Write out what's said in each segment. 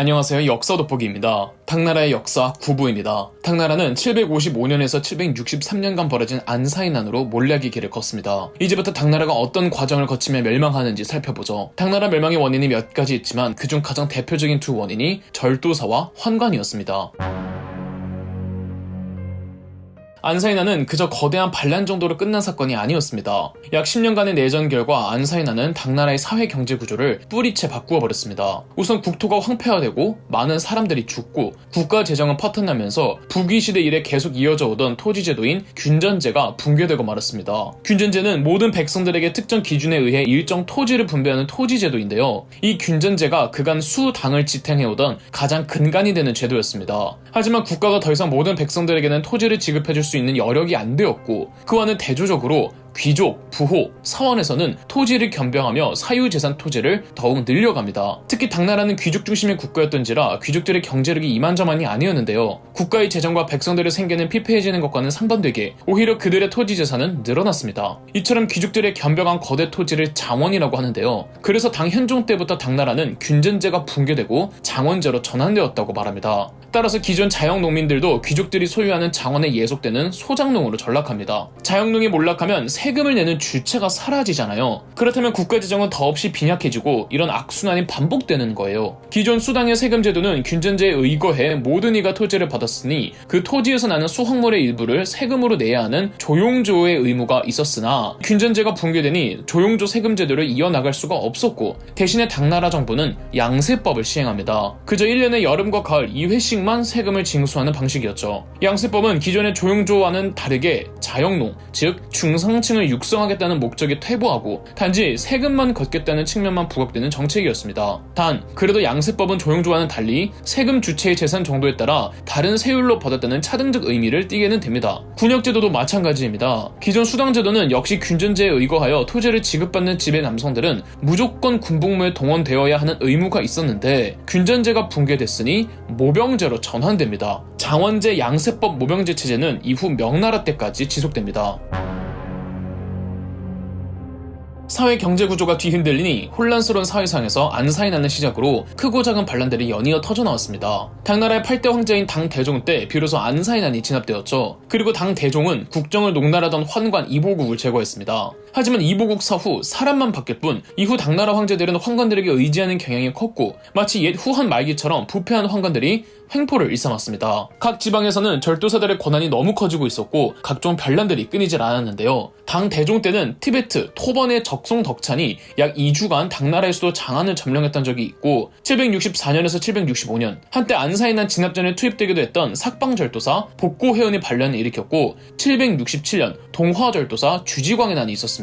안녕하세요. 역사 돋보기입니다. 당나라의 역사 구부입니다. 당나라는 755년에서 763년간 벌어진 안사의 난으로 몰락의 길을 걷습니다. 이제부터 당나라가 어떤 과정을 거치며 멸망하는지 살펴보죠. 당나라 멸망의 원인이 몇 가지 있지만 그중 가장 대표적인 두 원인이 절도사와 환관이었습니다. 안사이나는 그저 거대한 반란 정도로 끝난 사건이 아니었습니다. 약 10년간의 내전 결과 안사이나는 당나라의 사회 경제 구조를 뿌리채 바꾸어 버렸습니다. 우선 국토가 황폐화되고 많은 사람들이 죽고 국가 재정은 파탄나면서 부귀 시대 이래 계속 이어져 오던 토지 제도인 균전제가 붕괴되고 말았습니다. 균전제는 모든 백성들에게 특정 기준에 의해 일정 토지를 분배하는 토지 제도인데요. 이 균전제가 그간 수 당을 지탱해 오던 가장 근간이 되는 제도였습니다. 하지만 국가가 더 이상 모든 백성들에게는 토지를 지급해 줄수 있는 여력이 안 되었고 그와는 대조적으로 귀족, 부호, 사원에서는 토지를 겸병하며 사유재산 토지를 더욱 늘려갑니다. 특히 당나라는 귀족 중심의 국가였던지라 귀족들의 경제력이 이만저만이 아니었는데요. 국가의 재정과 백성들의 생계는 피폐해지는 것과는 상반되게 오히려 그들의 토지 재산은 늘어났습니다. 이처럼 귀족들의 겸병한 거대 토지를 장원이라고 하는데요. 그래서 당 현종 때부터 당나라는 균전제가 붕괴되고 장원제로 전환되었다고 말합니다. 따라서 기존 자영 농민들도 귀족들이 소유하는 장원에 예속되는 소장농으로 전락합니다. 자영농이 몰락하면 세금을 내는 주체가 사라지잖아요. 그렇다면 국가 재정은 더없이 빈약해지고 이런 악순환이 반복되는 거예요. 기존 수당의 세금 제도는 균전제에 의거해 모든 이가 토지를 받았으니 그 토지에서 나는 수확물의 일부를 세금으로 내야 하는 조용조의 의무가 있었으나 균전제가 붕괴되니 조용조 세금 제도를 이어나갈 수가 없었고 대신에 당나라 정부는 양세법을 시행합니다. 그저 1년에 여름과 가을 2회씩 만 세금을 징수하는 방식이었죠. 양세법은 기존의 조용조와는 다르게 자영농, 즉 중상층 을 육성하겠다는 목적에 퇴보하고 단지 세금만 걷겠다는 측면만 부각되는 정책이었습니다. 단 그래도 양세법은 조용조와는 달리 세금 주체의 재산 정도에 따라 다른 세율로 받았다는 차등적 의미를 띠게는 됩니다. 군역제도도 마찬가지입니다. 기존 수당제도는 역시 균전제에 의거하여 토지를 지급받는 집의 남성들은 무조건 군복무에 동원되어야 하는 의무가 있었는데 균전제가 붕괴됐으니 모병제 모병제로 전환됩니다. 장원제 양세법 모병제 체제는 이후 명나라 때까지 지속됩니다. 사회 경제 구조가 뒤흔들리니 혼란스러운 사회상에서 안사이 나는 시작으로 크고 작은 반란들이 연이어 터져 나왔습니다. 당나라의 8대 황제인 당 대종 때 비로소 안사이 난이 진압되었죠. 그리고 당 대종은 국정을 농날하던 환관 이보국을 제거했습니다. 하지만 이보국 사후 사람만 바뀔 뿐 이후 당나라 황제들은 환관들에게 의지하는 경향이 컸고 마치 옛 후한 말기처럼 부패한 환관들이 횡포를 일삼았습니다. 각 지방에서는 절도사들의 권한이 너무 커지고 있었고 각종 반란들이 끊이질 않았는데요. 당 대종 때는 티베트, 토번의 적송 덕찬이 약 2주간 당나라의 수도 장안을 점령했던 적이 있고 764년에서 765년 한때 안사이난 진압전에 투입되기도 했던 삭방 절도사 복고 회원이 반란을 일으켰고 767년 동화 절도사 주지광의 난이 있었습니다.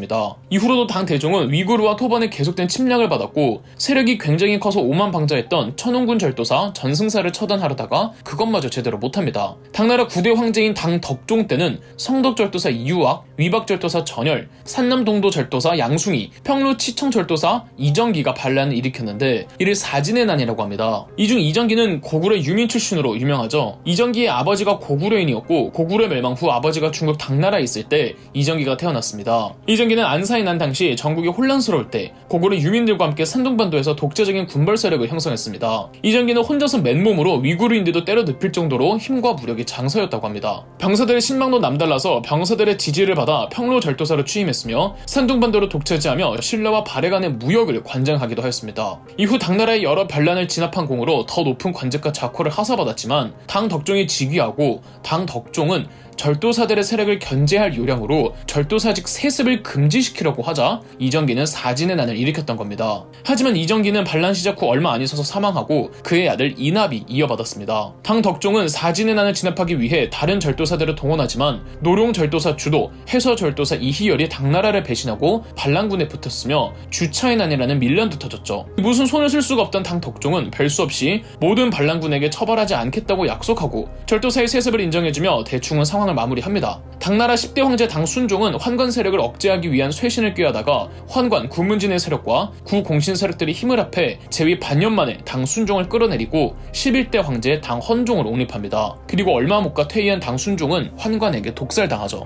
이후로도 당 대종은 위구르와 토번에 계속된 침략을 받았고 세력이 굉장히 커서 오만 방자했던 천웅군 절도사 전승사를 처단하려다가 그것마저 제대로 못합니다. 당나라 9대 황제인 당 덕종 때는 성덕절도사 이유학, 위박절도사 전열, 산남동도절도사 양숭이, 평로치청절도사 이정기가 반란을 일으켰는데 이를 사진의 난이라고 합니다. 이 중 이정기는 고구려 유민 출신으로 유명하죠. 이정기의 아버지가 고구려인이었고 고구려 멸망 후 아버지가 중국 당나라에 있을 때 이정기가 태어났습니다. 이정 기는 안사에 난 당시 전국이 혼란스러울 때 고구려 유민들과 함께 산둥반도에서 독재적인 군벌 세력을 형성했습니다. 이정기는 혼자서 맨몸으로 위구르인들도 때려 눕힐 정도로 힘과 무력이 장서였다고 합니다. 병사들의 신망도 남달라서 병사들의 지지를 받아 평로 절도사로 취임했으며 산둥반도를 독차지하며 신라와 발해 간의 무역을 관장하기도 하였습니다. 이후 당나라의 여러 반란을 진압한 공으로 더 높은 관직과 자코를 하사받았지만 당 덕종이 즉위하고 당 덕종은 절도사들의 세력을 견제할 요량으로 절도사직 세습을 금지시키려고 하자 이정기는 사진의 난을 일으켰던 겁니다. 하지만 이정기는 반란 시작 후 얼마 안 있어서 사망하고 그의 아들 이납이 이어받았습니다. 당 덕종은 사진의 난을 진압하기 위해 다른 절도사들을 동원하지만 노룡 절도사 주도, 해서 절도사 이희열이 당나라를 배신하고 반란군에 붙었으며 주차의 난이라는 밀란도 터졌죠. 무슨 손을 쓸 수가 없던 당 덕종은 별 수 없이 모든 반란군에게 처벌하지 않겠다고 약속하고 절도사의 세습을 인정해주며 대충은 상황 상황을 마무리합니다. 당나라 10대 황제 당 순종은 환관 세력을 억제하기 위한 쇄신을 꾀하다가 환관 구문진의 세력과 구공신 세력들이 힘을 합해 재위 반년 만에 당 순종을 끌어내리고 11대 황제 당 헌종을 옹립합니다. 그리고 얼마 못 가 퇴위한 당 순종은 환관에게 독살당하죠.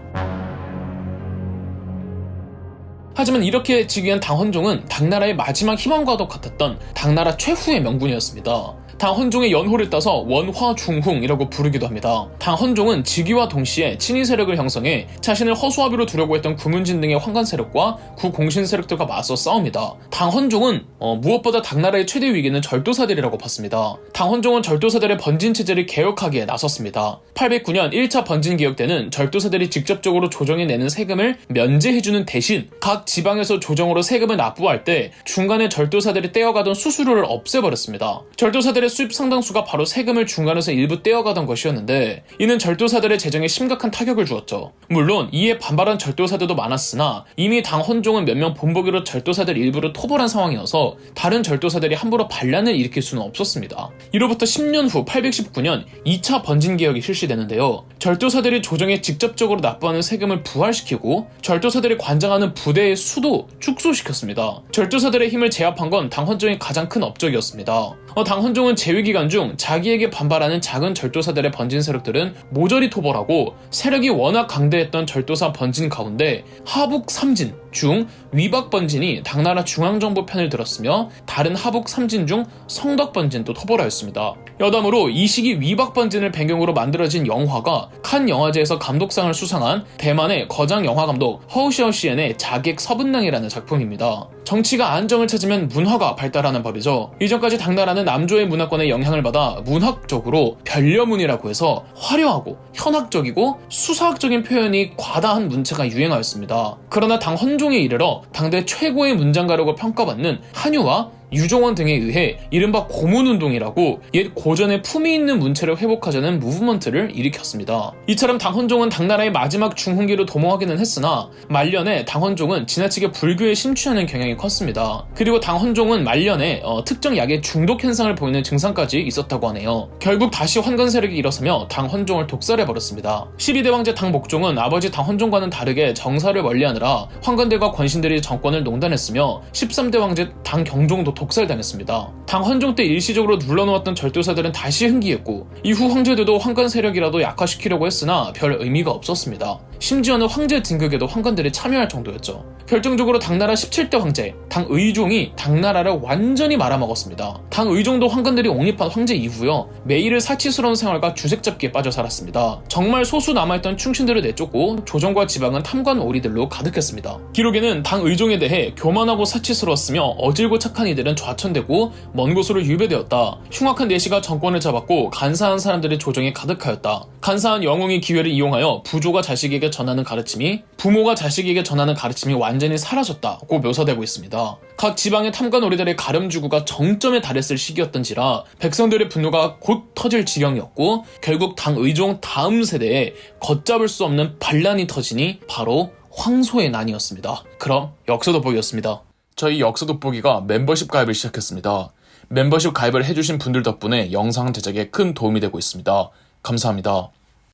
하지만 이렇게 즉위한 당헌종은 당나라의 마지막 희망과도 같았던 당나라 최후의 명군이었습니다. 당헌종의 연호를 따서 원화중흥이라고 부르기도 합니다. 당헌종은 즉위와 동시에 친위 세력을 형성해 자신을 허수아비로 두려고 했던 구문진 등의 황관 세력과 구공신 세력들과 맞서 싸웁니다. 당헌종은 어, 무엇보다 당나라의 최대 위기는 절도사들이라고 봤습니다. 당헌종은 절도사들의 번진 체제를 개혁하기에 나섰습니다. 809년 1차 번진 개혁 때는 절도사들이 직접적으로 조정해내는 세금을 면제해주는 대신 각 지방에서 조정으로 세금을 납부할 때 중간에 절도사들이 떼어가던 수수료를 없애버렸습니다. 절도사들의 수입 상당수가 바로 세금을 중간에서 일부 떼어가던 것이었는데 이는 절도사들의 재정에 심각한 타격을 주었죠. 물론 이에 반발한 절도사들도 많았으나 이미 당 헌종은 몇 명 본보기로 절도사들 일부를 토벌한 상황이어서 다른 절도사들이 함부로 반란을 일으킬 수는 없었습니다. 이로부터 10년 후 819년 2차 번진 개혁이 실시되는데요. 절도사들이 조정에 직접적으로 납부하는 세금을 부활시키고 절도사들이 관장하는 부대 의 수도 축소시켰습니다. 절도사들의 힘을 제압한 건 당헌종의 가장 큰 업적이었습니다. 어, 당헌종은 재위 기간 중 자기에게 반발하는 작은 절도사들의 번진 세력들은 모조리 토벌하고 세력이 워낙 강대했던 절도사 번진 가운데 하북 삼진 중 위박 번진이 당나라 중앙정부 편을 들었으며 다른 하북 삼진 중 성덕 번진도 토벌하였습니다. 여담으로 이 시기 위박 번진을 배경으로 만들어진 영화가 칸 영화제에서 감독상을 수상한 대만의 거장 영화 감독 허우시어시엔의 자객 서분낭이라는 작품입니다. 정치가 안정을 찾으면 문화가 발달하는 법이죠. 이전까지 당나라는 남조의 문화권의 영향을 받아 문학적으로 별려문이라고 해서 화려하고 현학적이고 수사학적인 표현이 과다한 문체가 유행하였습니다. 그러나 당헌 종에 이르러 당대 최고의 문장가라고 평가받는 한유와 유종원 등에 의해 이른바 고문운동이라고 옛 고전의 품위 있는 문체를 회복하자는 무브먼트를 일으켰습니다. 이처럼 당헌종은 당나라의 마지막 중흥기로 도모하기는 했으나 말년에 당헌종은 지나치게 불교에 심취하는 경향이 컸습니다. 그리고 당헌종은 말년에 어, 특정 약의 중독 현상을 보이는 증상까지 있었다고 하네요. 결국 다시 환관 세력이 일어서며 당헌종을 독살해버렸습니다. 12대 왕제 당목종은 아버지 당헌종과는 다르게 정사를 원리하느라 환관들과 권신들이 정권을 농단했으며 13대 왕제 당경종도 독살당했습니다. 당 헌종 때 일시적으로 눌러놓았던 절도사들은 다시 흥기했고 이후 황제들도 황관 세력이라도 약화시키려고 했으나 별 의미가 없었습니다. 심지어는 황제 등극에도 황관들이 참여할 정도였죠. 결정적으로 당나라 17대 황제 당의종이 당나라를 완전히 말아먹었습니다. 당의종도 황관들이 옹립한 황제 이후요 매일을 사치스러운 생활과 주색 잡기에 빠져 살았습니다. 정말 소수 남아있던 충신들을 내쫓고 조정과 지방은 탐관 오리들로 가득했습니다. 기록에는 당의종에 대해 교만하고 사치스러웠으며 어질고 착한 이들은 좌천되고 먼 곳으로 유배되었다. 흉악한 내시가 정권을 잡았고 간사한 사람들의 조정에 가득하였다. 간사한 영웅이 기회를 이용하여 부조가 자식에게 전하는 가르침이 부모가 자식에게 전하는 가르침이 완전히 사라졌다고 묘사되고 있습니다. 각 지방의 탐관오리들의 가름주구가 정점에 달했을 시기였던지라 백성들의 분노가 곧 터질 지경이었고 결국 당 의종 다음 세대에 걷잡을 수 없는 반란이 터지니 바로 황소의 난이었습니다. 그럼 역사 돋보기였습니다. 저희 역사 돋보기가 멤버십 가입을 시작했습니다. 멤버십 가입을 해주신 분들 덕분에 영상 제작에 큰 도움이 되고 있습니다. 감사합니다.